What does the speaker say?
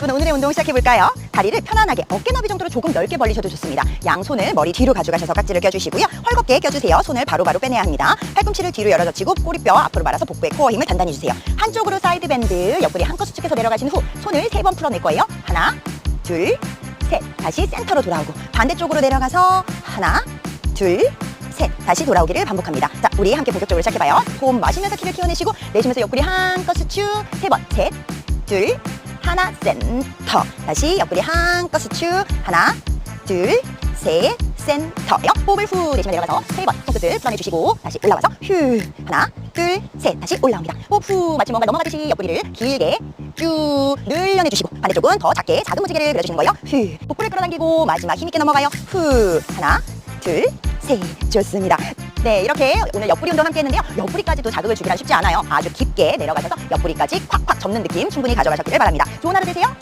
그럼 오늘의 운동 시작해볼까요? 다리를 편안하게 어깨 너비 정도로 조금 넓게 벌리셔도 좋습니다. 양손을 머리 뒤로 가져가셔서 깍지를 껴주시고요. 헐겁게 껴주세요. 손을 바로바로 빼내야 합니다. 팔꿈치를 뒤로 열어 젖히고 꼬리뼈 앞으로 말아서 복부에 코어 힘을 단단히 주세요. 한쪽으로 사이드 밴드, 옆구리 한껏 수축해서 내려가신 후 손을 세 번 풀어낼 거예요. 하나, 둘, 셋. 다시 센터로 돌아오고 반대쪽으로 내려가서 하나, 둘, 셋. 다시 돌아오기를 반복합니다. 자, 우리 함께 본격적으로 시작해봐요. 호흡 마시면서 키를 키워내시고 내쉬면서 옆구리 한껏 수축. 세 번, 셋, 둘, 하나, 센터. 다시 옆구리 한껏 수축. 하나, 둘, 셋, 센터요. 호흡을 후 내쉬며 내려가서 세 번 손끝을 풀어내주시고 다시 올라와서 휴. 하나, 둘, 셋. 다시 올라옵니다. 호흡 후 마치 뭔가 넘어가듯이 옆구리를 길게 쭉 늘려내주시고 반대쪽은 더 작게 작은 무지개를 그려주시는 거예요. 휴. 복부를 끌어당기고 마지막 힘있게 넘어가요. 후. 하나, 둘, 셋. 좋습니다. 네, 이렇게 오늘 옆구리 운동 함께 했는데요. 옆구리까지도 자극을 주기란 쉽지 않아요. 아주 깊게 내려가셔서 옆구리까지 콱콱 접는 느낌 충분히 가져가셨기를 바랍니다. 좋은 하루 되세요.